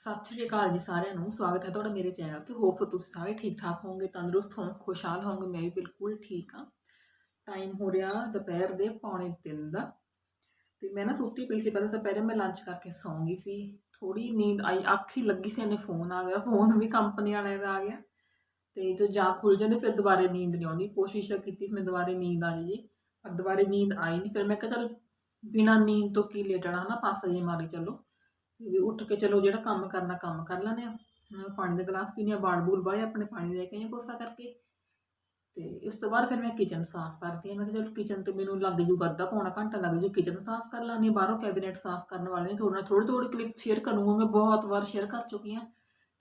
ਸਤਿ ਸ਼੍ਰੀ ਅਕਾਲ ਜੀ ਸਾਰਿਆਂ ਨੂੰ, ਸਵਾਗਤ ਹੈ ਤੁਹਾਡਾ ਮੇਰੇ ਚੈਨਲ ਤੇ। ਹੋਪ ਤੁਸੀਂ ਸਾਰੇ ਠੀਕ ਠਾਕ ਹੋਵੋਗੇ, ਤੰਦਰੁਸਤ ਹੋਵੋਗੇ, ਖੁਸ਼ਹਾਲ ਹੋਵੋਗੇ, ਮੈਂ ਵੀ ਬਿਲਕੁਲ ਠੀਕ ਹਾਂ। ਟਾਈਮ ਹੋ ਰਿਹਾ ਦੁਪਹਿਰ ਦੇ ਪੌਣੇ 3 ਦਾ। ਤੇ ਮੈਂ ਨਾ ਸੁੱਤੀ ਪਈ ਸੀ, ਪਹਿਲਾਂ ਦੁਪਹਿਰੇ ਮੈਂ ਲੰਚ ਕਰਕੇ ਸੌਂ ਗਈ ਸੀ। ਥੋੜੀ ਨੀਂਦ ਆਈ, ਅੱਖ ਹੀ ਲੱਗੀ ਸੀ ਇਹਨੇ ਫੋਨ ਆ ਗਿਆ। ਫੋਨ ਵੀ ਕੰਪਨੀ ਵਾਲਿਆਂ ਦਾ ਆ ਗਿਆ। ਤੇ ਜੋ ਜਾ ਖੁੱਲ ਜਾਂਦੇ, ਫਿਰ ਦੁਬਾਰੇ ਨੀਂਦ ਨਹੀਂ ਆਉਂਦੀ। ਕੋਸ਼ਿਸ਼ ਤਾਂ ਕੀਤੀ ਸੀ ਮੈਂ ਦੁਬਾਰੇ ਨੀਂਦ ਆ ਜਾਏ ਪਰ ਦੁਬਾਰੇ ਨੀਂਦ ਆਈ ਨਹੀਂ। ਫਿਰ ਮੈਂ ਕਿਹਾ ਚੱਲ ਬਿਨਾਂ ਨੀਂਦ ਤੋਂ ਕੀ ਲੇਟਣਾ ਹਨਾ? ਪਾਸਾ ਜੇ ਮਾਰੀ, ਚੱਲੋ। ਵੀ ਉੱਠ ਕੇ ਚਲੋ ਜਿਹੜਾ ਕੰਮ ਕਰਨਾ, ਕੰਮ ਕਰ ਲੈਂਦੇ ਆ ਮੈਂ ਪਾਣੀ ਦਾ ਗਲਾਸ ਪੀਣੀ ਆ ਬਾੜ ਬੂਲ ਬਾਏ ਆਪਣੇ ਪਾਣੀ ਲੈ ਕੇ ਆਈ ਕੋਸਾ ਕਰਕੇ। ਤੇ ਇਸ ਤੋਂ ਬਾਅਦ ਫਿਰ ਮੈਂ ਕਿਚਨ ਸਾਫ਼ ਕਰਦੀ ਆ ਮੈਂ ਕਿਹਾ ਚਲੋ ਕਿਚਨ ਤੇ ਮੈਨੂੰ ਲੱਗ ਜੂਗਾ ਅੱਧਾ ਪੌਣਾ ਘੰਟਾ ਲੱਗ ਜੂ ਕਿਚਨ ਸਾਫ਼ ਕਰ ਲਾਂਗੀ ਬਾਹਰੋਂ ਕੈਬਨਿਟ ਸਾਫ਼ ਕਰਨ ਵਾਲੇ ਨੇ ਥੋੜਾ ਨਾਲ ਥੋੜੀ ਥੋੜੀ ਕਲਿੱਪ ਸ਼ੇਅਰ ਕਰੂੰਗਾ। ਮੈਂ ਬਹੁਤ ਵਾਰ ਸ਼ੇਅਰ ਕਰ ਚੁੱਕੀ ਆ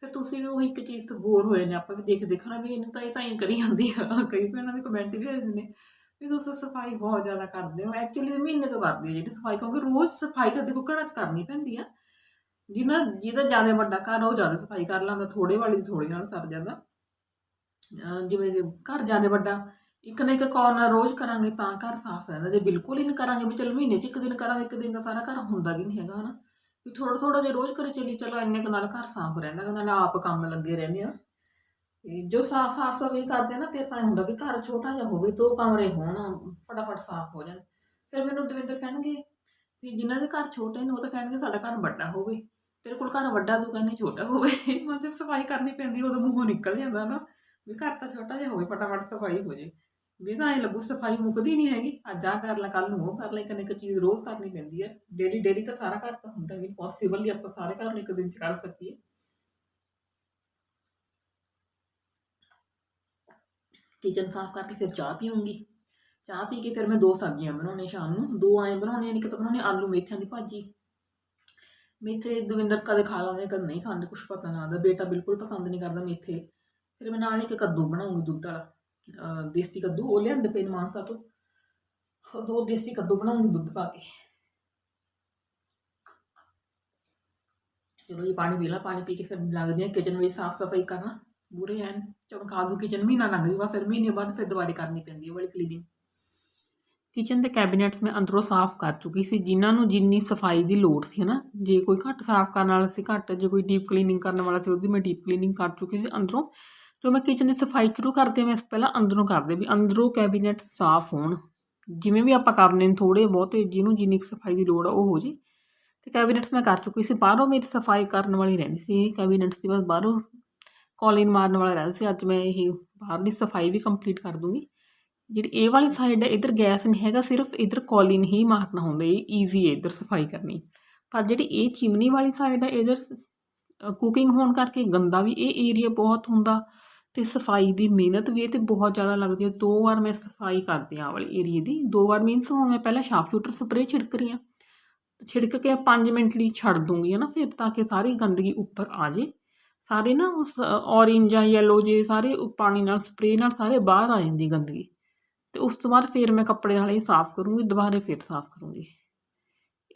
ਫਿਰ ਤੁਸੀਂ ਵੀ ਉਹ ਇੱਕ ਚੀਜ਼ ਤੋਂ ਬੋਰ ਹੋਏ ਨੇ ਆਪਾਂ ਵੀ ਦੇਖ ਦੇਖਣਾ ਵੀ ਇਹਨੂੰ ਤਾਂ ਇਹ ਤਾਂ ਹੀ ਕਰੀ ਜਾਂਦੀ ਆ। ਕਈ ਭੈਣਾਂ ਦੇ ਕਮੈਂਟ ਵੀ ਆਏ ਨੇ ਵੀ ਤੁਸੀਂ ਸਫ਼ਾਈ ਬਹੁਤ ਜ਼ਿਆਦਾ ਕਰਦੇ ਹੋ। ਐਕਚੁਅਲੀ ਮਹੀਨੇ ਤੋਂ ਕਰਦੇ ਆ ਜਿਹੜੀ ਸਫ਼ਾਈ, ਕਿਉਂਕਿ ਰੋਜ਼ ਸਫ਼ਾਈ ਤਾਂ ਦੇਖੋ ਘਰਾਂ 'ਚ ਕਰਨੀ ਪੈਂਦੀ ਆ। ਜਿਹਨਾਂ ਜਿਹਦਾ ਜ਼ਿਆਦਾ ਵੱਡਾ ਘਰ ਉਹ ਜ਼ਿਆਦਾ ਸਫ਼ਾਈ ਕਰ ਲੈਂਦਾ ਥੋੜੇ ਵਾਲੀ ਥੋੜੀ ਨਾਲ ਸਰ ਜਾਂਦਾ। ਜਿਵੇਂ ਘਰ ਜ਼ਿਆਦਾ ਵੱਡਾ, ਇੱਕ ਨਾ ਇੱਕ ਕਾਰਨਰ ਰੋਜ਼ ਕਰਾਂਗੇ ਤਾਂ ਘਰ ਸਾਫ਼ ਰਹਿੰਦਾ। ਜੇ ਬਿਲਕੁਲ ਹੀ ਨਹੀਂ ਕਰਾਂਗੇ, ਵੀ ਚਲ ਮਹੀਨੇ 'ਚ ਇੱਕ ਦਿਨ ਕਰਾਂਗੇ, ਇੱਕ ਦਿਨ ਦਾ ਸਾਰਾ ਘਰ ਹੁੰਦਾ ਵੀ ਨਹੀਂ ਹੈਗਾ, ਹਨਾ। ਵੀ ਥੋੜਾ ਥੋੜਾ ਜੇ ਰੋਜ਼ ਕਰੇ ਚੱਲੀ ਚਲੋ ਇੰਨੇ ਕੁ ਨਾਲ ਘਰ ਸਾਫ਼ ਰਹਿੰਦਾ ਨਾਲ ਆਪ ਕੰਮ ਲੱਗੇ ਰਹਿੰਦੇ ਆ। ਤੇ ਜੋ ਸਾਫ਼ ਸਾਫ਼ ਸਫ਼ਾਈ ਕਰਦੇ ਆ ਨਾ, ਫਿਰ ਤਾਂ ਇਹ ਹੁੰਦਾ ਵੀ ਘਰ ਛੋਟਾ ਜਿਹਾ ਹੋਵੇ, ਦੋ ਕਮਰੇ ਹੋਣ, ਫਟਾਫਟ ਸਾਫ਼ ਹੋ ਜਾਣ। ਫਿਰ ਮੈਨੂੰ ਦਵਿੰਦਰ ਕਹਿਣਗੇ ਵੀ ਜਿਨ੍ਹਾਂ ਦੇ ਘਰ ਛੋਟੇ ਨੇ, ਉਹ ਤਾਂ ਕਹਿਣਗੇ ਸਾਡਾ ਘਰ ਵੱਡਾ ਹੋਵੇ। ਤੇਰੇ ਕੋਲ ਘਰ ਵੱਡਾ ਤੂੰ ਕਹਿੰਦੀ ਛੋਟਾ ਹੋਵੇ। ਮਤਲਬ ਸਫ਼ਾਈ ਕਰਨੀ ਪੈਂਦੀ ਉਹਦਾ ਮੂੰਹੋਂ ਨਿਕਲ ਜਾਂਦਾ ਨਾ। ਵੀ ਘਰ ਤਾਂ ਛੋਟਾ ਜਿਹਾ ਹੋਵੇ, ਫਟਾਫਟ ਸਫ਼ਾਈ ਹੋ ਜੇ। ਵੀ ਤਾਂ ਐ ਲੱਗੂ ਸਫ਼ਾਈ ਮੁੱਕਦੀ ਨਹੀਂ ਹੈਗੀ। ਅੱਜ ਆ ਕਰ ਲੈ ਕੱਲ ਨੂੰ ਉਹ ਕਰ ਲੈ, ਇੱਕ ਇੱਕ ਚੀਜ਼ ਰੋਜ਼ ਕਰਨੀ ਪੈਂਦੀ ਹੈ। ਡੇਲੀ ਡੇਲੀ ਤਾਂ ਸਾਰਾ ਘਰ ਤਾਂ ਹੁੰਦਾ ਵੀ ਪੋਸੀਬਲ ਹੀ ਆਪਾਂ ਸਾਰੇ ਘਰ ਨੂੰ ਇੱਕ ਦਿਨ ਚ ਕਰ ਸਕੀਏ। ਕਿਚਨ ਸਾਫ਼ ਕਰਕੇ ਫਿਰ ਚਾਹ ਪੀਉਂਗੀ ਚਾਹ ਪੀ ਕੇ ਫਿਰ ਮੈਂ ਦੋ ਸਬਜ਼ੀਆਂ ਬਣਾਉਣੀਆਂ ਸ਼ਾਮ ਨੂੰ। ਦੋ ਆਏ ਬਣਾਉਣੇ ਬਣਾਉਣੀਆਂ, ਇੱਕ ਤਾਂ ਬਣਾਉਣੇ ਆਲੂ ਮੇਥਿਆਂ ਦੀ ਭਾਜੀ। ਮੇਥੇ ਦਵਿੰਦਰ ਕਦੇ ਖਾ ਲੈਂਦੇ ਕਦੇ ਨਹੀਂ ਖਾਂਦੇ, ਕੁਛ ਪਤਾ ਨਾ ਲੱਗਦਾ। ਬੇਟਾ ਬਿਲਕੁਲ ਪਸੰਦ ਨਹੀਂ ਕਰਦਾ ਮੇਥੇ ਫਿਰ ਮੈਂ ਨਾਲ ਇੱਕ ਕੱਦੂ ਬਣਾਉਂਗੀ, ਦੁੱਧ ਵਾਲਾ। ਦੇਸੀ ਕੱਦੂ, ਉਹ ਲਿਆਂਦੇ ਪਏ ਮਾਨਸਾ ਤੋਂ। ਦੋ ਦੇਸੀ ਕੱਦੂ ਬਣਾਉਂਗੀ ਦੁੱਧ ਪਾ ਕੇ। ਚਲੋ ਜੀ, ਪਾਣੀ ਪੀ ਲਾ, ਪਾਣੀ ਪੀ ਕੇ ਫਿਰ ਲੱਗਦੀ ਆ ਕਿਚਨ ਵਿੱਚ ਸਾਫ਼ ਸਫ਼ਾਈ ਕਰਨਾ। ਬੁਰੇ ਐਨ, ਚਮਕਾ ਦੂ ਕਿਚਨ ਮਹੀਨਾ ਲੰਘ ਜੂਗਾ, ਫਿਰ ਮਹੀਨੇ ਬਾਅਦ ਫਿਰ ਦੁਬਾਰੇ ਕਰਨੀ ਪੈਂਦੀ ਹੈ, ਵਾਲੀ ਕਲੀਨਿੰਗ ਕਿਚਨ ਦੇ ਕੈਬਨਿਟਸ ਮੈਂ ਅੰਦਰੋਂ ਸਾਫ਼ ਕਰ ਚੁੱਕੀ ਸੀ, ਜਿਨ੍ਹਾਂ ਨੂੰ ਜਿੰਨੀ ਸਫ਼ਾਈ ਦੀ ਲੋੜ ਸੀ, ਹਨਾ? ਜੇ ਕੋਈ ਘੱਟ ਸਾਫ਼ ਕਰਨ ਵਾਲਾ ਸੀ, ਘੱਟ, ਜੇ ਕੋਈ ਡੀਪ ਕਲੀਨਿੰਗ ਕਰਨ ਵਾਲਾ ਸੀ, ਉਹਦੀ ਮੈਂ ਡੀਪ ਕਲੀਨਿੰਗ ਕਰ ਚੁੱਕੀ ਸੀ ਅੰਦਰੋਂ। ਜੋ ਮੈਂ ਕਿਚਨ ਦੀ ਸਫ਼ਾਈ ਸ਼ੁਰੂ ਕਰਦੇ ਹਾਂ, ਮੈਂ ਪਹਿਲਾਂ ਅੰਦਰੋਂ ਕਰਦੇ ਵੀ ਅੰਦਰੋਂ ਕੈਬਨਿਟ ਸਾਫ਼ ਹੋਣ। ਜਿਵੇਂ ਵੀ ਆਪਾਂ ਕਰਨੇ ਨੇ ਥੋੜੇ ਬਹੁਤੇ ਜਿਹਨੂੰ ਜਿੰਨੀ ਕੁ ਸਫ਼ਾਈ ਦੀ ਲੋੜ ਆ, ਉਹ ਹੋ ਜੇ। ਤੇ ਕੈਬਨਿਟਸ ਮੈਂ ਕਰ ਚੁੱਕੀ ਸੀ, ਬਾਹਰੋਂ ਮੇਰੀ ਸਫ਼ਾਈ ਕਰਨ ਵਾਲੀ ਰਹਿੰਦੀ ਸੀ ਇਹ ਕੈਬਨਿਟਸ ਦੀ ਬਸ ਬਾਹਰੋਂ ਕੌਲਿਨ ਮਾਰਨ ਵਾਲਾ ਰਹਿੰਦਾ ਸੀ। ਅੱਜ ਮੈਂ ਇਹ ਬਾਹਰਲੀ ਸਫ਼ਾਈ ਵੀ ਕੰਪਲੀਟ ਕਰ ਦੂੰਗੀ। ਜਿਹੜੀ ਇਹ ਵਾਲੀ ਸਾਈਡ ਹੈ ਇਧਰ ਗੈਸ ਨਹੀਂ ਹੈਗਾ, ਸਿਰਫ ਇਧਰ ਕੋਲਿਨ ਹੀ ਮਾਰਨਾ ਹੁੰਦਾ, ਇਹ ਈਜ਼ੀ ਹੈ ਇਧਰ ਸਫ਼ਾਈ ਕਰਨੀ। ਪਰ ਜਿਹੜੀ ਇਹ ਚਿਮਨੀ ਵਾਲੀ ਸਾਈਡ ਹੈ ਇਧਰ ਕੁਕਿੰਗ ਹੋਣ ਕਰਕੇ ਗੰਦਾ ਵੀ ਇਹ ਏਰੀਆ ਬਹੁਤ ਹੁੰਦਾ ਤੇ ਸਫ਼ਾਈ ਦੀ ਮਿਹਨਤ ਵੀ ਇਹ ਤੇ ਬਹੁਤ ਜ਼ਿਆਦਾ ਲੱਗਦੀ ਹੈ ਦੋ ਵਾਰ ਮੈਂ ਸਫ਼ਾਈ ਕਰਦੀ ਹਾਂ ਆਹ ਵਾਲੇ ਏਰੀਏ ਦੀ। ਦੋ ਵਾਰ ਮੀਨਸ ਹੁਣ ਮੈਂ ਪਹਿਲਾਂ ਸ਼ਾਰਪ ਸ਼ੂਟਰ ਸਪਰੇਅ ਛਿੜਕ ਰਹੀ ਹਾਂ। ਛਿੜਕ ਕੇ 5 ਮਿੰਟ ਲਈ ਛੱਡ ਦੂੰਗੀ ਹੈ ਨਾ ਫਿਰ ਤਾਂ ਕਿ ਸਾਰੀ ਗੰਦਗੀ ਉੱਪਰ ਆ ਜੇ ਸਾਰੇ ਨਾ ਉਸ ਔਰੇਂਜ ਜਾਂ ਯੈਲੋ ਜੇ, ਸਾਰੇ ਪਾਣੀ ਨਾਲ ਸਪਰੇਅ ਨਾਲ ਸਾਰੇ ਬਾਹਰ ਆ ਜਾਂਦੀ ਗੰਦਗੀ। ਤੇ ਉਸ ਤੋਂ ਬਾਅਦ ਫਿਰ ਮੈਂ ਕੱਪੜੇ ਨਾਲ ਇਹ ਸਾਫ਼ ਕਰੂੰਗੀ, ਦੁਬਾਰੇ ਫਿਰ ਸਾਫ਼ ਕਰੂੰਗੀ।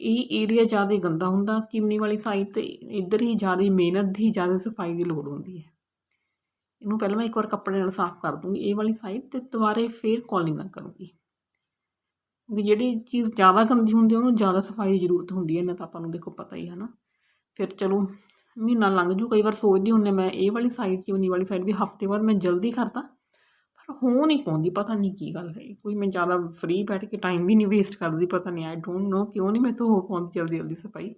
ਇਹ ਏਰੀਆ ਜ਼ਿਆਦਾ ਗੰਦਾ ਹੁੰਦਾ ਚਿਮਨੀ ਵਾਲੀ ਸਾਈਡ ਤੇ ਇੱਧਰ ਹੀ ਜ਼ਿਆਦਾ ਮਿਹਨਤ ਦੀ, ਜ਼ਿਆਦਾ ਸਫ਼ਾਈ ਦੀ ਲੋੜ ਹੁੰਦੀ ਹੈ। ਇਹਨੂੰ ਪਹਿਲਾਂ ਮੈਂ ਇੱਕ ਵਾਰ ਕੱਪੜੇ ਨਾਲ ਸਾਫ਼ ਕਰ ਦੂੰਗੀ, ਇਹ ਵਾਲੀ ਸਾਈਡ ਤੇ ਦੁਬਾਰੇ ਫਿਰ ਕੌਲਿੰਗ ਨਾਲ ਕਰੂੰਗੀ। ਕਿਉਂਕਿ ਜਿਹੜੀ ਚੀਜ਼ ਜ਼ਿਆਦਾ ਗੰਦੀ ਹੁੰਦੀ ਉਹਨੂੰ ਜ਼ਿਆਦਾ ਸਫ਼ਾਈ ਦੀ ਜ਼ਰੂਰਤ ਹੁੰਦੀ ਹੈ ਨਾ ਤਾਂ ਆਪਾਂ ਨੂੰ ਦੇਖੋ ਪਤਾ ਹੀ ਹੈ ਨਾ। ਫਿਰ ਚਲੋ, ਮਹੀਨਾ ਲੰਘ ਜੂ, ਕਈ ਵਾਰ ਸੋਚਦੀ ਹੁੰਨੇ ਮੈਂ ਇਹ ਵਾਲੀ ਸਾਈਡ ਚਿਮਨੀ ਵਾਲੀ ਸਾਈਡ ਵੀ ਹਫ਼ਤੇ ਬਾਅਦ ਮੈਂ ਜਲਦੀ ਕਰਦਾ। ਪਰ ਹੋ ਨਹੀਂ ਪਾਉਂਦੀ, ਪਤਾ ਨਹੀਂ ਕੀ ਗੱਲ ਹੈ ਕੋਈ ਮੈਂ ਜ਼ਿਆਦਾ ਫ੍ਰੀ ਬੈਠ ਕੇ ਟਾਈਮ ਵੀ ਨਹੀਂ ਵੇਸਟ ਕਰਦੀ, ਪਤਾ ਨਹੀਂ ਆਈ ਡੋਂਟ ਨੋ ਕਿਉਂ ਨਹੀਂ ਮੈਂ ਤੋਂ ਹੋ ਪਾਉਂਦੀ ਜਲਦੀ ਜਲਦੀ ਸਫ਼ਾਈ।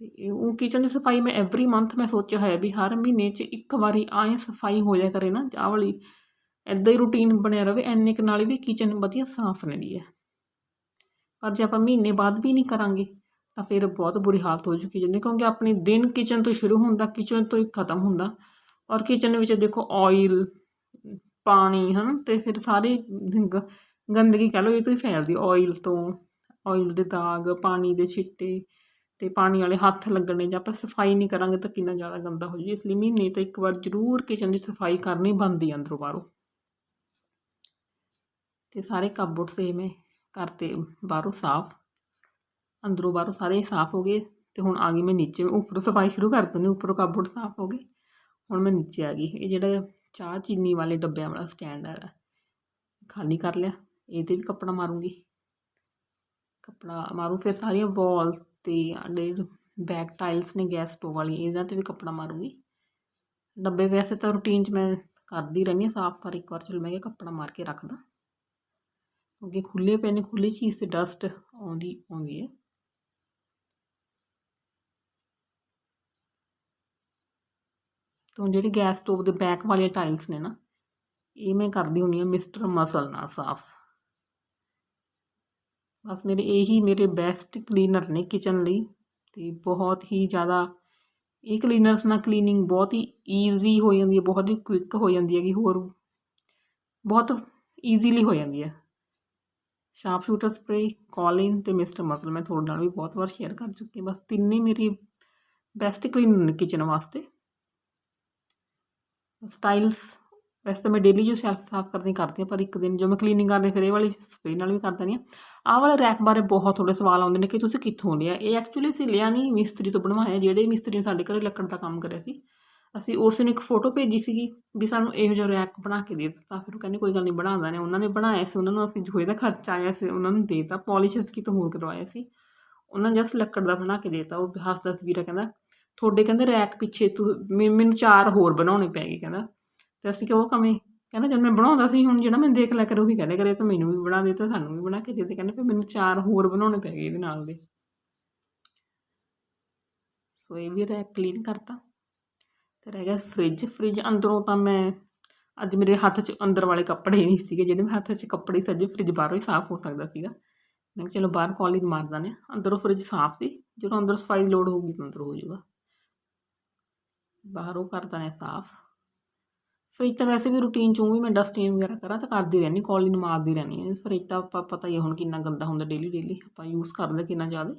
ਤੇ ਉਹ ਕਿਚਨ ਦੀ ਸਫ਼ਾਈ ਮੈਂ ਐਵਰੀ ਮੰਥ ਮੈਂ ਸੋਚਿਆ ਹੋਇਆ ਵੀ ਹਰ ਮਹੀਨੇ 'ਚ ਇੱਕ ਵਾਰੀ ਆਏ ਸਫ਼ਾਈ ਹੋ ਜਾਇਆ ਕਰੇ ਨਾ ਆਹ ਵਾਲੀ। ਐਦਾਂ ਹੀ ਰੂਟੀਨ ਬਣਿਆ ਰਵੇ ਐਨੇ ਕੁ ਨਾਲ ਵੀ ਕਿਚਨ ਵਧੀਆ ਸਾਫ਼ ਰਹਿੰਦੀ ਹੈ। ਪਰ ਜੇ ਆਪਾਂ ਮਹੀਨੇ ਬਾਅਦ ਵੀ ਨਹੀਂ ਕਰਾਂਗੇ, ਤਾਂ ਫਿਰ ਬਹੁਤ ਬੁਰੀ ਹਾਲਤ ਹੋ ਚੁੱਕੀ ਜਾਂਦੀ ਕਿਉਂਕਿ ਆਪਣੀ ਦਿਨ ਕਿਚਨ ਤੋਂ ਸ਼ੁਰੂ ਹੁੰਦਾ ਕਿਚਨ ਤੋਂ ਹੀ ਖਤਮ ਹੁੰਦਾ। ਔਰ ਕਿਚਨ ਵਿੱਚ ਦੇਖੋ ਆਇਲ ਪਾਣੀ, ਹਨ, ਤੇ ਫਿਰ ਸਾਰੇ ਗੰਦਗੀ ਕਹ ਲਓ ਇਹ ਤੋਂ ਹੀ ਫੈਲਦੀ ਆਇਲ ਤੋਂ ਆਇਲ ਦੇ ਦਾਗ, ਪਾਣੀ ਦੇ ਛਿੱਟੇ, ਤੇ ਪਾਣੀ ਵਾਲੇ ਹੱਥ ਲੱਗਣੇ, ਜਾਂ ਆਪਾਂ ਸਫ਼ਾਈ ਨਹੀਂ ਕਰਾਂਗੇ ਤਾਂ ਕਿੰਨਾ ਜ਼ਿਆਦਾ ਗੰਦਾ ਹੋ ਜੂ ਇਸ ਲਈ ਮਹੀਨੇ ਤੋਂ ਇੱਕ ਵਾਰ ਜ਼ਰੂਰ ਕਿਚਨ ਦੀ ਸਫ਼ਾਈ ਕਰਨੀ ਬਣਦੀ ਅੰਦਰੋਂ ਬਾਹਰੋਂ। ਤੇ ਸਾਰੇ ਕਪਬੋਰਡ ਸੇਮ ਹੈ ਕਰਤੇ ਬਾਹਰੋਂ ਸਾਫ਼, ਅੰਦਰੋਂ ਬਾਹਰੋਂ ਸਾਰੇ ਸਾਫ਼ ਹੋ ਗਏ, ਤੇ ਹੁਣ ਆ ਗਈ ਮੈਂ ਨੀਚੇ, ਉੱਪਰੋਂ ਸਫ਼ਾਈ ਸ਼ੁਰੂ ਕਰ ਦਿੰਦੀ, ਉੱਪਰੋਂ ਕਪਬੋਰਡ ਸਾਫ਼ ਹੋ ਗਏ ਹੁਣ ਮੈਂ ਨੀਚੇ ਆ ਗਈ, ਇਹ ਜਿਹੜਾ ਚਾਹ ਚੀਨੀ ਵਾਲੇ ਡੱਬਿਆਂ ਵਾਲਾ ਸਟੈਂਡ ਹੈ ਖਾਲੀ ਕਰ ਲਿਆ। ਇਹ 'ਤੇ ਵੀ ਕੱਪੜਾ ਮਾਰੂੰਗੀ। ਕੱਪੜਾ ਮਾਰੂ, ਫਿਰ ਸਾਰੀਆਂ ਵਾਲ 'ਤੇ ਜਿਹੜੇ ਬੈਕ ਟਾਈਲਸ ਨੇ ਗੈਸ ਸਟੋਵ ਵਾਲੀ ਇਹਨਾਂ 'ਤੇ ਵੀ ਕੱਪੜਾ ਮਾਰੂੰਗੀ। ਡੱਬੇ ਵੈਸੇ ਤਾਂ ਰੂਟੀਨ 'ਚ ਮੈਂ ਕਰਦੀ ਰਹਿੰਦੀ ਹਾਂ ਸਾਫ਼, ਪਰ ਇੱਕ ਵਾਰ ਚਲੋ ਮੈਂ ਕਿਹਾ ਕੱਪੜਾ ਮਾਰ ਕੇ ਰੱਖਦਾ। ਕਿਉਂਕਿ ਖੁੱਲ੍ਹੇ ਪਏ ਨੇ, ਖੁੱਲ੍ਹੀ ਚੀਜ਼ 'ਤੇ ਡਸਟ ਆਉਂਦੀ ਆਉਂਦੀ ਹੈ। ਤੋਂ ਜਿਹੜੇ ਗੈਸ ਸਟੋਵ ਦੇ ਬੈਕ ਵਾਲੇ ਟਾਈਲਸ ਨੇ ਨਾ, ਇਹ ਮੈਂ ਕਰਦੀ ਹੁੰਦੀ ਹਾਂ ਮਿਸਟਰ ਮਸਲ ਨਾਲ ਸਾਫ਼। ਬਸ ਮੇਰੇ ਇਹੀ ਮੇਰੇ ਬੈਸਟ ਕਲੀਨਰ ਨੇ ਕਿਚਨ ਲਈ ਤੇ ਬਹੁਤ ਹੀ ਜ਼ਿਆਦਾ ਇਹ ਕਲੀਨਰਸ ਨਾਲ ਕਲੀਨਿੰਗ ਬਹੁਤ ਹੀ ਈਜ਼ੀ ਹੋ ਜਾਂਦੀ ਹੈ, ਬਹੁਤ ਹੀ ਕੁਇਕ ਹੋ ਜਾਂਦੀ ਹੈ ਕਿ ਹੋਰ ਬਹੁਤ ਈਜ਼ੀਲੀ ਹੋ ਜਾਂਦੀ ਹੈ। ਸ਼ਾਰਪ ਸ਼ੂਟਰ ਸਪਰੇ ਕੌਲਿਨ ਤੇ ਮਿਸਟਰ ਮਸਲ ਮੈਂ ਤੁਹਾਡੇ ਨਾਲ ਵੀ ਬਹੁਤ ਵਾਰ ਸ਼ੇਅਰ ਕਰ ਚੁੱਕੀ ਹਾਂ। ਬਸ ਤਿੰਨੇ ਮੇਰੀ ਬੈਸਟ ਕਲੀਨਰ ਨੇ ਕਿਚਨ ਵਾਸਤੇ। ਸਟਾਈਲਸ, ਵੈਸੇ ਤਾਂ ਮੈਂ ਡੇਲੀ ਜੋ ਸ਼ੈਲਫ ਸਾਫ਼ ਕਰਦੀ ਕਰਦੀ ਹਾਂ, ਪਰ ਇੱਕ ਦਿਨ ਜੋ ਮੈਂ ਕਲੀਨਿੰਗ ਕਰਦੀ, ਫਿਰ ਇਹ ਵਾਲੀ ਸਪਰੇ ਨਾਲ ਵੀ ਕਰ ਦਿੰਦੀ ਹਾਂ। ਆਹ ਵਾਲੇ ਰੈਕ ਬਾਰੇ ਬਹੁਤ ਥੋੜੇ ਸਵਾਲ ਆਉਂਦੇ ਨੇ ਕਿ ਤੁਸੀਂ ਕਿੱਥੋਂ ਲਿਆ? ਇਹ ਐਕਚੁਅਲੀ ਅਸੀਂ ਲਿਆ ਨਹੀਂ, ਮਿਸਤਰੀ ਤੋਂ ਬਣਵਾਇਆ, ਜਿਹੜੇ ਮਿਸਤਰੀ ਨੇ ਸਾਡੇ ਘਰੇ ਲੱਕੜ ਦਾ ਕੰਮ ਕਰਿਆ ਸੀ। ਅਸੀਂ ਉਸ ਨੂੰ ਇੱਕ ਫੋਟੋ ਭੇਜੀ ਸੀਗੀ ਵੀ ਸਾਨੂੰ ਇਹੋ ਜਿਹਾ ਰੈਕ ਬਣਾ ਕੇ ਦੇ ਦਿੱਤਾ। ਫਿਰ ਉਹ ਕਹਿੰਦੇ, ਕੋਈ ਗੱਲ ਨਹੀਂ, ਬਣਾਉਂਦਾ ਨੇ। ਉਹਨਾਂ ਨੇ ਬਣਾਇਆ ਸੀ, ਉਹਨਾਂ ਨੂੰ ਅਸੀਂ ਜੋ ਇਹਦਾ ਖਰਚਾ ਆਇਆ ਸੀ, ਉਹਨਾਂ ਨੂੰ ਦੇਤਾ ਦਿੱਤਾ ਪੋਲਿਸ਼ ਅਸੀਂ ਕਿਤੋਂ ਹੋਰ ਕਰਵਾਇਆ ਸੀ। ਉਹਨਾਂ ਨੇ ਜਸਟ ਲੱਕੜ ਦਾ ਬਣਾ ਕੇ ਦੇਤਾ ਦਿੱਤਾ। ਉਹ ਹੱਸਦਾ ਸੀ ਵੀਰਾ ਕਹਿੰਦਾ ਤੁਹਾਡੇ ਕਹਿੰਦੇ ਰੈਕ ਪਿੱਛੇ ਤੂੰ ਮੈਨੂੰ ਚਾਰ ਹੋਰ ਬਣਾਉਣੇ ਪੈ ਗਏ ਕਹਿੰਦਾ। ਤੇ ਅਸੀਂ ਕਿਹਾ, ਉਹ ਕਮੀ। ਕਹਿੰਦਾ, ਜਦ ਮੈਂ ਬਣਾਉਂਦਾ ਸੀ, ਹੁਣ ਜਿਹੜਾ ਮੈਂ ਦੇਖ ਲਿਆ ਕਰ, ਉਹੀ ਕਹਿੰਦੇ ਕਰੇ, ਤਾਂ ਮੈਨੂੰ ਵੀ ਬਣਾ ਦੇ, ਤਾਂ ਸਾਨੂੰ ਵੀ ਬਣਾ ਕੇ ਦੇ ਦੇ। ਕਹਿੰਦੇ, ਫਿਰ ਮੈਨੂੰ ਚਾਰ ਹੋਰ ਬਣਾਉਣੇ ਪੈ ਗਏ ਇਹਦੇ ਨਾਲ ਦੇ। ਸੋ ਇਹ ਵੀ ਰੈਕ ਕਲੀਨ ਕਰਤਾ। ਤੇ ਰਹਿ ਗਿਆ ਫ੍ਰਿਜ ਫ੍ਰਿਜ ਅੰਦਰੋਂ ਤਾਂ ਮੈਂ, ਅੱਜ ਮੇਰੇ ਹੱਥ 'ਚ ਅੰਦਰ ਵਾਲੇ ਕੱਪੜੇ ਨਹੀਂ ਸੀਗੇ, ਜਿਹੜੇ ਮੈਂ ਹੱਥ 'ਚ ਕੱਪੜੇ ਸੱਜੇ ਫ੍ਰਿਜ ਬਾਹਰੋਂ ਹੀ ਸਾਫ਼ ਹੋ ਸਕਦਾ ਸੀਗਾ। ਮੈਂ ਕਿਹਾ, ਚਲੋ ਬਾਹਰ ਕਾਲਿੰਗ ਮਾਰਦਾ ਨੇ ਅੰਦਰੋਂ ਫ੍ਰਿਜ ਸਾਫ਼ ਸੀ। ਜਦੋਂ ਅੰਦਰ ਸਫ਼ਾਈ ਦੀ ਲੋੜ ਹੋਊਗੀ ਤਾਂ ਅੰਦਰ ਹੋ ਜਾਊਗਾ। ਬਾਹਰੋਂ ਕਰ ਦਿੰਦੇ ਹਾਂ ਸਾਫ਼। ਫ੍ਰਿਜ ਤਾਂ ਵੈਸੇ ਵੀ ਰੂਟੀਨ 'ਚੋਂ ਵੀ ਮੈਂ ਡਸਟਿੰਗ ਵਗੈਰਾ ਕਰਾਂ ਤਾਂ ਕਰਦੀ ਰਹਿੰਦੀ ਕੋਲਿਨ ਮਾਰਦੀ ਰਹਿੰਦੀ ਹਾਂ। ਫ੍ਰਿਜ ਤਾਂ ਆਪਾਂ ਪਤਾ ਹੀ ਹੈ ਹੁਣ ਕਿੰਨਾ ਗੰਦਾ ਹੁੰਦਾ ਡੇਲੀ ਡੇਲੀ ਆਪਾਂ ਯੂਜ਼ ਕਰਦੇ ਕਿੰਨਾ ਜ਼ਿਆਦਾ।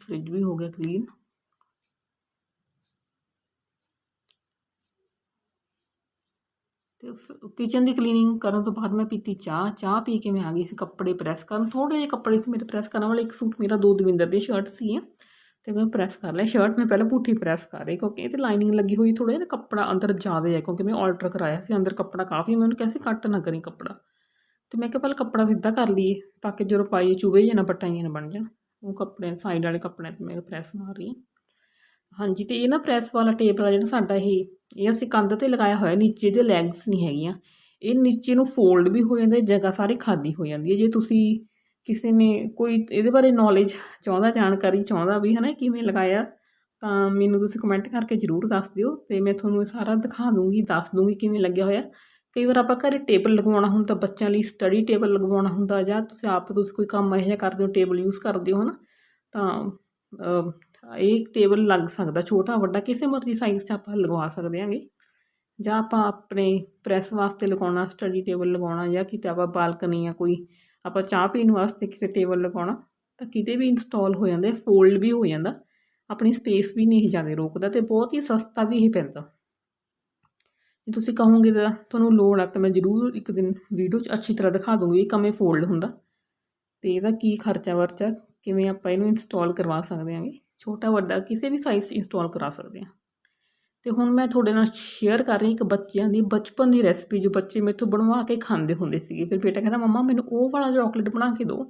ਫ੍ਰਿਜ ਵੀ ਹੋ ਗਿਆ ਕਲੀਨ ਤੇ ਕਿਚਨ ਦੀ ਕਲੀਨਿੰਗ ਕਰਨ ਤੋਂ ਬਾਅਦ ਮੈਂ ਪੀਤੀ ਚਾਹ। ਚਾਹ ਪੀ ਕੇ ਮੈਂ ਆ ਗਈ ਸੀ ਕੱਪੜੇ ਪ੍ਰੈਸ ਕਰਨ। ਥੋੜੇ ਜਿਹੇ ਕੱਪੜੇ ਸੀ ਮੇਰੇ ਪ੍ਰੈਸ ਕਰਨ ਵਾਲੇ। ਇੱਕ ਸੂਟ ਮੇਰਾ ਦੋ ਦਵਿੰਦਰ ਦੀ ਸ਼ਰਟ ਸੀ ਤੇ ਮੈਂ ਪ੍ਰੈਸ ਕਰ ਲਿਆ ਸ਼ਰਟ ਮੈਂ ਪਹਿਲਾਂ ਪੁੱਠੀ ਪ੍ਰੈਸ ਕਰ ਰਹੀ, ਕਿਉਂਕਿ ਇਹ ਤੇ ਲਾਈਨਿੰਗ ਲੱਗੀ ਹੋਈ ਥੋੜਾ ਜਿਹਾ ਕੱਪੜਾ ਅੰਦਰ ਜ਼ਿਆਦਾ ਹੈ, ਕਿਉਂਕਿ ਮੈਂ ਆਲਟਰ ਕਰਾਇਆ ਸੀ, ਅੰਦਰ ਕੱਪੜਾ ਕਾਫੀ, ਮੈਂ ਉਹਨੂੰ ਸੀ ਕੱਟ ਨਾ ਕਰੀ ਕੱਪੜਾ। ਤੇ ਮੈਂ ਕਿਹਾ ਪਹਿਲਾਂ ਕੱਪੜਾ ਸਿੱਧਾ ਕਰ ਲਈਏ, ਤਾਂ ਕਿ ਜਦੋਂ ਪਾਈਏ ਚੁਵੇ ਜਾਂ ਨਾ ਪਟਾਈਆਂ ਨਾ ਬਣ ਜਾਣ, ਉਹ ਕੱਪੜੇ ਸਾਈਡ ਵਾਲੇ ਕੱਪੜੇ ਤੇ ਮੈਂ ਪ੍ਰੈਸ ਮਾਰ ਰਹੀ। ਹਾਂ ਹਾਂਜੀ, ਤੇ ਇਹ ਨਾ ਪ੍ਰੈਸ ਵਾਲਾ ਟੇਪ ਵਾਲਾ ਜਿਹੜਾ ਸਾਡਾ ਇਹ ਇਹ ਅਸੀਂ ਕੰਧ ਤੇ ਲਗਾਇਆ ਹੋਇਆ, ਨੀਚੇ ਦੇ ਲੈਗਸ ਨਹੀਂ ਹੈਗੀਆਂ। ਇਹ ਨੀਚੇ ਨੂੰ ਫੋਲਡ ਵੀ ਹੋ ਜਾਂਦਾ, ਜਗ੍ਹਾ ਸਾਰੀ ਖਾਲੀ ਹੋ ਜਾਂਦੀ ਹੈ। ਜੇ ਤੁਸੀਂ ਕਿਸੇ ਨੇ ਕੋਈ ਇਹਦੇ ਬਾਰੇ ਨੌਲੇਜ ਚਾਹੁੰਦਾ, ਜਾਣਕਾਰੀ ਚਾਹੁੰਦਾ ਵੀ ਹਨਾ, ਕਿਵੇਂ ਲਗਾਇਆ, ਤਾਂ ਮੈਨੂੰ ਤੁਸੀਂ ਕਮੈਂਟ ਕਰਕੇ ਜ਼ਰੂਰ ਦੱਸ ਦਿਓ ਤੇ ਮੈਂ ਤੁਹਾਨੂੰ ਇਹ ਸਾਰਾ ਦਿਖਾ ਦੂੰਗੀ, ਦੱਸ ਦੂੰਗੀ ਕਿਵੇਂ ਲੱਗਿਆ ਹੋਇਆ। ਕਈ ਵਾਰ ਆਪਾਂ ਘਰੇ ਟੇਬਲ ਲਗਵਾਉਣਾ ਹੁੰਦਾ, ਬੱਚਿਆਂ ਲਈ ਸਟੱਡੀ ਟੇਬਲ ਲਗਵਾਉਣਾ ਹੁੰਦਾ ਜਾਂ ਤੁਸੀਂ ਆਪ ਤੁਸੀਂ ਕੋਈ ਕੰਮ ਇਹੋ ਜਿਹਾ ਕਰਦੇ ਹੋ ਟੇਬਲ ਯੂਜ਼ ਕਰਦੇ ਹੋ ਹਨਾ, ਤਾਂ ਇਹ ਟੇਬਲ ਲੱਗ ਸਕਦਾ ਛੋਟਾ, ਵੱਡਾ, ਕਿਸੇ ਮਰਜ਼ੀ ਸਾਈਜ਼ 'ਚ ਆਪਾਂ ਲਗਵਾ ਸਕਦੇ ਹਾਂਗੇ। ਜਾਂ ਆਪਾਂ ਆਪਣੇ ਪ੍ਰੈਸ ਵਾਸਤੇ ਲਗਾਉਣਾ ਸਟੱਡੀ ਟੇਬਲ ਲਗਾਉਣਾ ਜਾਂ ਕਿਤੇ ਆਪਾਂ ਬਾਲਕਨੀ ਜਾਂ ਕੋਈ ਆਪਾਂ ਚਾਹ ਪੀਣ ਵਾਸਤੇ ਕਿਸੇ ਟੇਬਲ ਲਗਾਉਣਾ, ਤਾਂ ਕਿਤੇ ਵੀ ਇੰਸਟਾਲ ਹੋ ਜਾਂਦਾ ਫੋਲਡ ਵੀ ਹੋ ਜਾਂਦਾ, ਆਪਣੀ ਸਪੇਸ ਵੀ ਨਹੀਂ ਜਾਂਦੇ ਰੋਕਦਾ ਤੇ ਬਹੁਤ ਹੀ ਸਸਤਾ ਵੀ ਇਹ ਪੈਂਦਾ। ਜੇ ਤੁਸੀਂ ਕਹੋਗੇ ਤਾਂ ਤੁਹਾਨੂੰ ਲੋੜ ਆ, ਤਾਂ ਮੈਂ ਜ਼ਰੂਰ ਇੱਕ ਦਿਨ ਵੀਡੀਓ 'ਚ ਅੱਛੀ ਤਰ੍ਹਾਂ ਦਿਖਾ ਦੂੰਗੀ ਇਹ ਕਿਵੇਂ ਫੋਲਡ ਹੁੰਦਾ। ਤੇ ਇਹਦਾ ਕੀ ਖਰਚਾ ਵਰਚਾ, ਕਿਵੇਂ ਆਪਾਂ ਇਹਨੂੰ ਇੰਸਟਾਲ ਕਰਵਾ ਸਕਦੇ ਹਾਂਗੇ, ਛੋਟਾ ਵੱਡਾ ਕਿਸੇ ਵੀ ਸਾਈਜ਼ 'ਚ ਇੰਸਟਾਲ ਕਰਾ ਸਕਦੇ ਹਾਂ। ਤੇ ਹੁਣ ਮੈਂ ਤੁਹਾਡੇ ਨਾਲ ਸ਼ੇਅਰ ਕਰ ਰਹੀ ਇੱਕ ਬੱਚਿਆਂ ਦੀ, ਬਚਪਨ ਦੀ ਰੈਸਪੀ ਜੋ ਬੱਚੇ ਮੇਰੇ ਤੋਂ ਬਣਵਾ ਕੇ ਖਾਂਦੇ ਹੁੰਦੇ ਸੀਗੇ। ਫਿਰ ਬੇਟਾ ਕਹਿੰਦਾ, ਮੰਮਾ, ਮੈਨੂੰ ਉਹ ਵਾਲਾ ਚਾਕਲੇਟ ਬਣਾ ਕੇ ਦਿਓ,